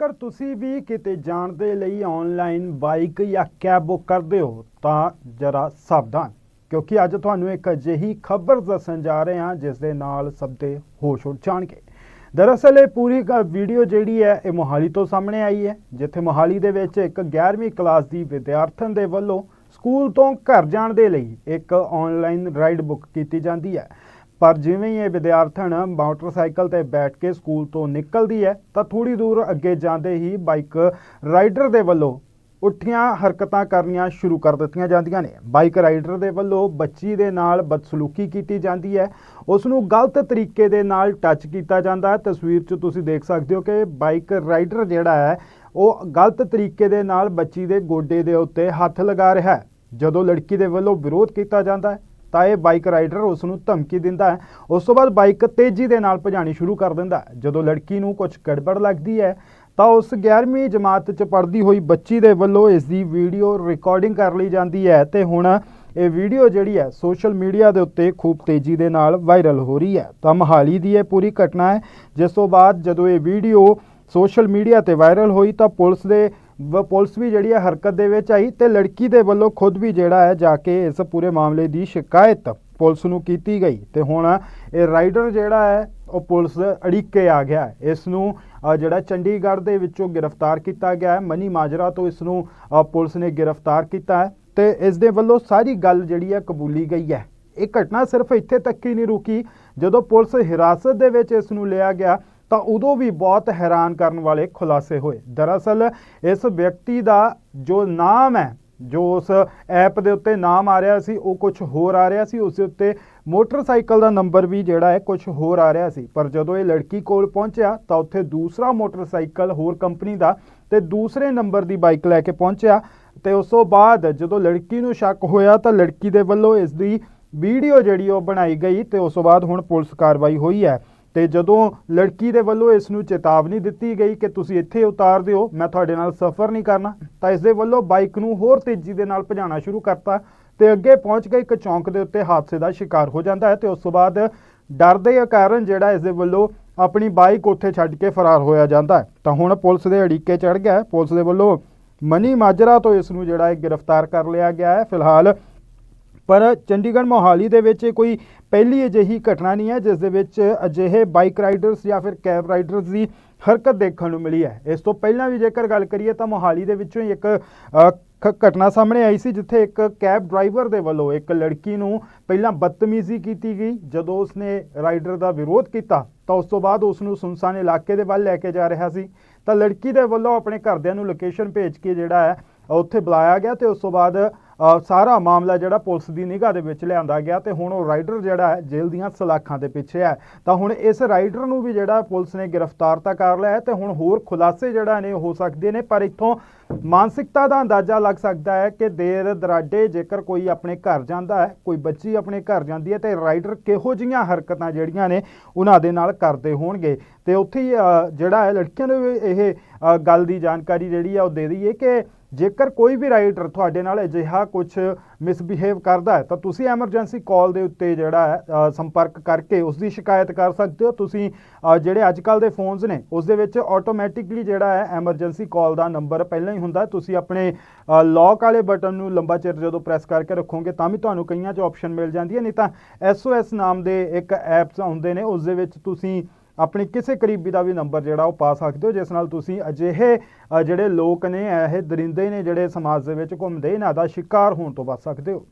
ਜੇਕਰ ਤੁਸੀਂ ਵੀ ਕਿਤੇ ਜਾਣ ਦੇ ਲਈ ਆਨਲਾਈਨ ਬਾਈਕ ਜਾਂ ਕੈਬ ਬੁੱਕ ਕਰਦੇ ਹੋ, ਤਾਂ ਜਰਾ ਸਾਵਧਾਨ, ਕਿਉਂਕਿ ਅੱਜ ਤੁਹਾਨੂੰ ਇੱਕ ਅਜਿਹੀ ਖਬਰ ਦੱਸਣ ਜਾ ਰਹੇ ਹਾਂ, ਜਿਸ ਦੇ ਨਾਲ ਸਭ ਦੇ ਹੋਸ਼ ਉੱਡ ਜਾਣਗੇ। ਦਰਅਸਲ, ਇਹ ਪੂਰੀ ਗ- ਵੀਡੀਓ ਜਿਹੜੀ ਹੈ, ਇਹ ਮੋਹਾਲੀ ਤੋਂ ਸਾਹਮਣੇ ਆਈ ਹੈ, ਜਿੱਥੇ ਮੋਹਾਲੀ ਦੇ ਵਿੱਚ ਇੱਕ 11ਵੀਂ ਕਲਾਸ ਦੀ ਵਿਦਿਆਰਥਣ ਦੇ ਵੱਲੋਂ ਸਕੂਲ ਤੋਂ ਘਰ ਜਾਣ ਦੇ ਲਈ ਇੱਕ ਆਨਲਾਈਨ ਰਾਈਡ ਬੁੱਕ ਕੀਤੀ ਜਾਂਦੀ ਹੈ। ਪਰ ਜਿਵੇਂ ਹੀ ਇਹ ਵਿਦਿਆਰਥਣ ਮੋਟਰਸਾਈਕਲ ਤੇ ਬੈਠ ਕੇ ਸਕੂਲ ਤੋਂ ਨਿਕਲਦੀ ਹੈ, ਤਾਂ ਥੋੜੀ ਦੂਰ ਅੱਗੇ ਜਾਂਦੇ ਹੀ ਬਾਈਕ ਰਾਈਡਰ ਦੇ ਵੱਲੋਂ ਉੱਠੀਆਂ ਹਰਕਤਾਂ ਕਰਨੀਆਂ ਸ਼ੁਰੂ ਕਰ ਦਿੱਤੀਆਂ ਜਾਂਦੀਆਂ ਨੇ। ਬਾਈਕ ਰਾਈਡਰ ਦੇ ਵੱਲੋਂ ਬੱਚੀ ਦੇ ਨਾਲ ਬਦਸਲੂਕੀ ਕੀਤੀ ਜਾਂਦੀ ਹੈ। ਉਸ ਨੂੰ ਗਲਤ ਤਰੀਕੇ ਦੇ ਨਾਲ ਟੱਚ ਕੀਤਾ ਜਾਂਦਾ ਹੈ। ਤਸਵੀਰ 'ਚ ਤੁਸੀਂ ਦੇਖ ਸਕਦੇ ਹੋ ਕਿ ਬਾਈਕ ਰਾਈਡਰ ਜਿਹੜਾ ਹੈ, ਉਹ ਗਲਤ ਤਰੀਕੇ ਦੇ ਨਾਲ ਬੱਚੀ ਦੇ ਗੋਡੇ ਦੇ ਉੱਤੇ ਹੱਥ ਲਗਾ ਰਿਹਾ ਹੈ। ਜਦੋਂ ਲੜਕੀ ਦੇ ਵੱਲੋਂ ਵਿਰੋਧ ਕੀਤਾ ਜਾਂਦਾ ਹੈ ਤਾਂ ਇਹ ਬਾਈਕ ਰਾਈਡਰ ਉਸ ਨੂੰ ਧਮਕੀ ਦਿੰਦਾ ਹੈ। ਉਸ ਤੋਂ ਬਾਅਦ ਬਾਈਕ ਤੇਜ਼ੀ ਦੇ ਨਾਲ ਭਜਾਣੀ ਸ਼ੁਰੂ ਕਰ ਦਿੰਦਾ ਜਦੋਂ ਲੜਕੀ ਨੂੰ ਕੁਝ ਗੜਬੜ ਲੱਗਦੀ ਹੈ, ਤਾਂ ਉਸ 11ਵੀਂ ਜਮਾਤ 'ਚ ਪੜ੍ਹਦੀ ਹੋਈ ਬੱਚੀ ਦੇ ਵੱਲੋਂ ਇਸ ਦੀ ਵੀਡੀਓ ਰਿਕਾਰਡਿੰਗ ਕਰ ਲਈ ਜਾਂਦੀ ਹੈ ਤੇ ਹੁਣ ਇਹ ਵੀਡੀਓ ਜਿਹੜੀ ਹੈ, ਸੋਸ਼ਲ ਮੀਡੀਆ ਦੇ ਉੱਤੇ ਖੂਬ ਤੇਜ਼ੀ ਦੇ ਨਾਲ ਵਾਇਰਲ ਹੋ ਰਹੀ ਹੈ। ਤਾਂ ਮਹਾਲੀ ਦੀ ਇਹ ਪੂਰੀ ਘਟਨਾ ਹੈ। ਜਿਸ ਤੋਂ ਬਾਅਦ ਜਦੋਂ ਇਹ ਵੀਡੀਓ ਸੋਸ਼ਲ ਮੀਡੀਆ ਤੇ ਵਾਇਰਲ ਹੋਈ, ਤਾਂ ਪੁਲਿਸ ਦੇ ਪੁਲਿਸ ਵੀ ਜਿਹੜੀ ਹੈ ਹਰਕਤ ਦੇ ਵਿੱਚ ਆਈ ਤੇ ਲੜਕੀ ਦੇ ਵੱਲੋਂ ਖੁਦ ਵੀ ਜਿਹੜਾ ਹੈ ਜਾ ਕੇ ਇਸ ਪੂਰੇ ਮਾਮਲੇ ਦੀ ਸ਼ਿਕਾਇਤ ਪੁਲਿਸ ਨੂੰ ਕੀਤੀ ਗਈ। ਤੇ ਹੁਣ ਇਹ ਰਾਈਡਰ ਜਿਹੜਾ ਹੈ, ਉਹ ਪੁਲਿਸ ਅੜਿੱਕੇ ਆ ਗਿਆ ਇਸ ਨੂੰ ਜਿਹੜਾ ਚੰਡੀਗੜ੍ਹ ਦੇ ਵਿੱਚੋਂ ਗ੍ਰਿਫਤਾਰ ਕੀਤਾ ਗਿਆ ਹੈ। ਮਨੀ ਮਾਜਰਾ ਤੋਂ ਇਸ ਨੂੰ ਪੁਲਿਸ ਨੇ ਗ੍ਰਿਫਤਾਰ ਕੀਤਾ ਹੈ। ਤੇ ਇਸ ਦੇ ਵੱਲੋਂ ਸਾਰੀ ਗੱਲ ਜਿਹੜੀ ਹੈ ਕਬੂਲੀ ਗਈ ਹੈ। ਇਹ ਘਟਨਾ ਸਿਰਫ ਇੱਥੇ ਤੱਕ ਹੀ ਨਹੀਂ ਰੁਕੀ। ਜਦੋਂ ਪੁਲਿਸ ਹਿਰਾਸਤ ਦੇ ਵਿੱਚ ਇਸ ਨੂੰ ਲਿਆ ਗਿਆ ਤਾਂ ਉਦੋਂ ਵੀ ਬਹੁਤ ਹੈਰਾਨ ਕਰਨ ਵਾਲੇ ਖੁਲਾਸੇ ਹੋਏ। ਦਰਅਸਲ, ਇਸ ਵਿਅਕਤੀ ਦਾ ਜੋ ਨਾਮ ਹੈ, ਜੋ ਉਸ ਐਪ ਦੇ ਉੱਤੇ ਨਾਮ ਆ ਰਿਹਾ ਸੀ, ਉਹ ਕੁਝ ਹੋਰ ਆ ਰਿਹਾ ਸੀ। ਉਸ ਦੇ ਉੱਤੇ ਮੋਟਰਸਾਈਕਲ ਦਾ ਨੰਬਰ ਵੀ ਜਿਹੜਾ ਹੈ ਕੁਝ ਹੋਰ ਆ ਰਿਹਾ ਸੀ। ਪਰ ਜਦੋਂ ਇਹ ਲੜਕੀ ਕੋਲ ਪਹੁੰਚਿਆ, ਤਾਂ ਉੱਥੇ ਦੂਸਰਾ ਮੋਟਰਸਾਈਕਲ ਹੋਰ ਕੰਪਨੀ ਦਾ ਤੇ ਦੂਸਰੇ ਨੰਬਰ ਦੀ ਬਾਈਕ ਲੈ ਕੇ ਪਹੁੰਚਿਆ। ਤੇ ਉਸ ਤੋਂ ਬਾਅਦ ਜਦੋਂ ਲੜਕੀ ਨੂੰ ਸ਼ੱਕ ਹੋਇਆ, ਤਾਂ ਲੜਕੀ ਦੇ ਵੱਲੋਂ ਇਸ ਦੀ ਵੀਡੀਓ ਜਿਹੜੀ ਉਹ ਬਣਾਈ ਗਈ ਤੇ ਉਸ ਤੋਂ ਬਾਅਦ ਹੁਣ ਪੁਲਿਸ ਕਾਰਵਾਈ ਹੋਈ ਹੈ। ਤੇ ਜਦੋਂ ਲੜਕੀ ਦੇ ਵੱਲੋਂ ਇਸ ਨੂੰ ਚੇਤਾਵਨੀ ਦਿੱਤੀ ਗਈ ਕਿ ਤੁਸੀਂ ਇੱਥੇ ਉਤਾਰ ਦਿਓ, ਮੈਂ ਤੁਹਾਡੇ ਨਾਲ ਸਫ਼ਰ ਨਹੀਂ ਕਰਨਾ, ਤਾਂ ਇਸ ਦੇ ਵੱਲੋਂ ਬਾਈਕ ਨੂੰ ਹੋਰ ਤੇਜ਼ੀ ਦੇ ਨਾਲ ਭਜਾਉਣਾ ਸ਼ੁਰੂ ਕਰਤਾ ਤੇ ਅੱਗੇ ਪਹੁੰਚ ਕੇ ਇੱਕ ਚੌਂਕ ਦੇ ਉੱਤੇ ਹਾਦਸੇ ਦਾ ਸ਼ਿਕਾਰ ਹੋ ਜਾਂਦਾ ਹੈ ਤੇ ਉਸ ਤੋਂ ਬਾਅਦ ਡਰ ਦੇ ਕਾਰਨ ਜਿਹੜਾ ਇਸ ਦੇ ਵੱਲੋਂ ਆਪਣੀ ਬਾਈਕ ਉੱਥੇ ਛੱਡ ਕੇ ਫਰਾਰ ਹੋਇਆ ਜਾਂਦਾ ਹੈ। ਤਾਂ ਹੁਣ ਪੁਲਿਸ ਦੇ ਅੜੀਕੇ ਚੜ ਗਿਆ ਪੁਲਿਸ ਦੇ ਵੱਲੋਂ ਮਨੀ ਮਾਜਰਾ ਤੋਂ ਇਸ ਨੂੰ ਜਿਹੜਾ ਹੈ ਗ੍ਰਿਫਤਾਰ ਕਰ ਲਿਆ ਗਿਆ ਹੈ। ਫਿਲਹਾਲ ਪਰ ਚੰਡੀਗੜ੍ਹ ਮੋਹਾਲੀ ਦੇ ਵਿੱਚ ਇਹ ਕੋਈ ਪਹਿਲੀ ਅਜਿਹੀ ਘਟਨਾ ਨਹੀਂ ਹੈ, ਜਿਸ ਦੇ ਵਿੱਚ ਅਜਿਹੇ ਬਾਈਕ ਰਾਈਡਰਸ ਜਾਂ ਫਿਰ ਕੈਬ ਰਾਈਡਰਸ ਦੀ ਹਰਕਤ ਦੇਖਣ ਨੂੰ ਮਿਲੀ ਹੈ। ਇਸ ਤੋਂ ਪਹਿਲਾਂ ਵੀ ਜੇਕਰ ਗੱਲ ਕਰੀਏ ਤਾਂ ਮੋਹਾਲੀ ਦੇ ਵਿੱਚੋਂ ਹੀ ਇੱਕ ਖ- ਘਟਨਾ ਸਾਹਮਣੇ ਆਈ ਸੀ, ਜਿੱਥੇ ਇੱਕ ਕੈਬ ਡਰਾਈਵਰ ਦੇ ਵੱਲੋਂ ਇੱਕ ਲੜਕੀ ਨੂੰ ਪਹਿਲਾਂ ਬਦਤਮੀਜ਼ੀ ਕੀਤੀ ਗਈ। ਜਦੋਂ ਉਸਨੇ ਰਾਈਡਰ ਦਾ ਵਿਰੋਧ ਕੀਤਾ, ਤਾਂ ਉਸ ਤੋਂ ਬਾਅਦ ਉਸ ਨੂੰ ਸੁਨਸਾਨ ਇਲਾਕੇ ਦੇ ਵੱਲ ਲੈ ਕੇ ਜਾ ਰਿਹਾ ਸੀ। ਤਾਂ ਲੜਕੀ ਦੇ ਵੱਲੋਂ ਆਪਣੇ ਘਰਦਿਆਂ ਨੂੰ ਲੋਕੇਸ਼ਨ ਭੇਜ ਕੇ ਜਿਹੜਾ ਹੈ, ਉੱਥੇ ਬੁਲਾਇਆ ਗਿਆ ਤੇ ਉਸ ਤੋਂ ਬਾਅਦ ਸਾਰਾ ਮਾਮਲਾ ਜਿਹੜਾ ਪੁਲਿਸ ਦੀ ਨਿਗਾਹ ਦੇ ਵਿੱਚ ਲਿਆਂਦਾ ਗਿਆ ਤੇ ਹੁਣ ਉਹ ਰਾਈਡਰ ਜਿਹੜਾ ਹੈ, ਜੇਲ੍ਹ ਦੀਆਂ ਸਲਾਖਾਂ ਦੇ ਪਿੱਛੇ ਹੈ। ਤਾਂ ਹੁਣ ਇਸ ਰਾਈਡਰ ਨੂੰ ਵੀ ਜਿਹੜਾ ਪੁਲਿਸ ਨੇ ਗ੍ਰਿਫਤਾਰ ਤਾਂ ਕਰ ਲਿਆ ਹੈ ਤੇ ਹੁਣ ਹੋਰ ਖੁਲਾਸੇ ਜਿਹੜਾ ਨੇ ਹੋ ਸਕਦੇ ਨੇ, ਪਰ ਇੱਥੋਂ ਮਾਨਸਿਕਤਾ ਦਾ ਅੰਦਾਜ਼ਾ ਲੱਗ ਸਕਦਾ ਹੈ ਕਿ ਦੇਰ ਦਰਾਡੇ ਜੇਕਰ ਕੋਈ ਆਪਣੇ ਘਰ ਜਾਂਦਾ ਹੈ, ਕੋਈ ਬੱਚੀ ਆਪਣੇ ਘਰ ਜਾਂਦੀ ਹੈ ਤੇ ਰਾਈਡਰ ਕਿਹੋ ਜਿਹੀਆਂ ਹਰਕਤਾਂ ਜਿਹੜੀਆਂ ਨੇ ਉਹਨਾਂ ਦੇ ਨਾਲ ਕਰਦੇ ਹੋਣਗੇ। ਤੇ ਉੱਥੇ ਹੀ ਜਿਹੜਾ ਹੈ, ਲੜਕੀਆਂ ਨੂੰ ਵੀ ਇਹ ਗੱਲ ਦੀ ਜਾਣਕਾਰੀ ਜਿਹੜੀ ਆ ਉਹ ਦੇ ਦਈਏ ਕਿ ਜੇਕਰ ਕੋਈ ਵੀ ਰਾਈਡਰ ਤੁਹਾਡੇ ਨਾਲ ਅਜਿਹਾ ਕੁਝ ਮਿਸਬਿਹੇਵ ਕਰਦਾ ਹੈ, ਤਾਂ ਤੁਸੀਂ ਐਮਰਜੈਂਸੀ ਕਾਲ ਦੇ ਉੱਤੇ ਜਿਹੜਾ ਹੈ ਸੰਪਰਕ ਕਰਕੇ ਉਸ ਦੀ ਸ਼ਿਕਾਇਤ ਕਰ ਸਕਦੇ ਹੋ। ਤੁਸੀਂ ਜਿਹੜੇ ਅੱਜ ਕੱਲ ਦੇ ਫੋਨਸ ਨੇ, ਉਸ ਦੇ ਵਿੱਚ ਆਟੋਮੈਟਿਕਲੀ ਜਿਹੜਾ ਹੈ ਐਮਰਜੈਂਸੀ ਕਾਲ ਦਾ ਨੰਬਰ ਪਹਿਲਾਂ ਹੀ ਹੁੰਦਾ ਤੁਸੀਂ ਆਪਣੇ ਲੌਕ ਵਾਲੇ ਬਟਨ ਨੂੰ ਲੰਬਾ ਚਿਰ ਜਦੋਂ ਪ੍ਰੈਸ ਕਰਕੇ ਰੱਖੋਗੇ, ਤਾਂ ਵੀ ਤੁਹਾਨੂੰ ਕਈਆਂ 'ਚ ਆਪਸ਼ਨ ਮਿਲ ਜਾਂਦੀ ਹੈ। ਨਹੀਂ ਤਾਂ SOS ਨਾਮ ਦੇ ਇੱਕ ਐਪਸ ਆਉਂਦੇ ਨੇ, ਉਸ ਦੇ ਵਿੱਚ ਤੁਸੀਂ ਆਪਣੀ ਕਿਸੇ ਕਰੀਬੀ ਦਾ ਵੀ ਨੰਬਰ ਜਿਹੜਾ ਉਹ ਪਾ ਸਕਦੇ ਹੋ, ਜਿਸ ਨਾਲ ਤੁਸੀਂ ਅਜਿਹੇ ਜਿਹੜੇ ਲੋਕ ਨੇ, ਇਹ ਦਰਿੰਦੇ ਨੇ ਜਿਹੜੇ ਸਮਾਜ ਦੇ ਵਿੱਚ ਘੁੰਮਦੇ, ਇਹਨਾਂ ਦਾ ਸ਼ਿਕਾਰ ਹੋਣ ਤੋਂ ਬਚ ਸਕਦੇ ਹੋ।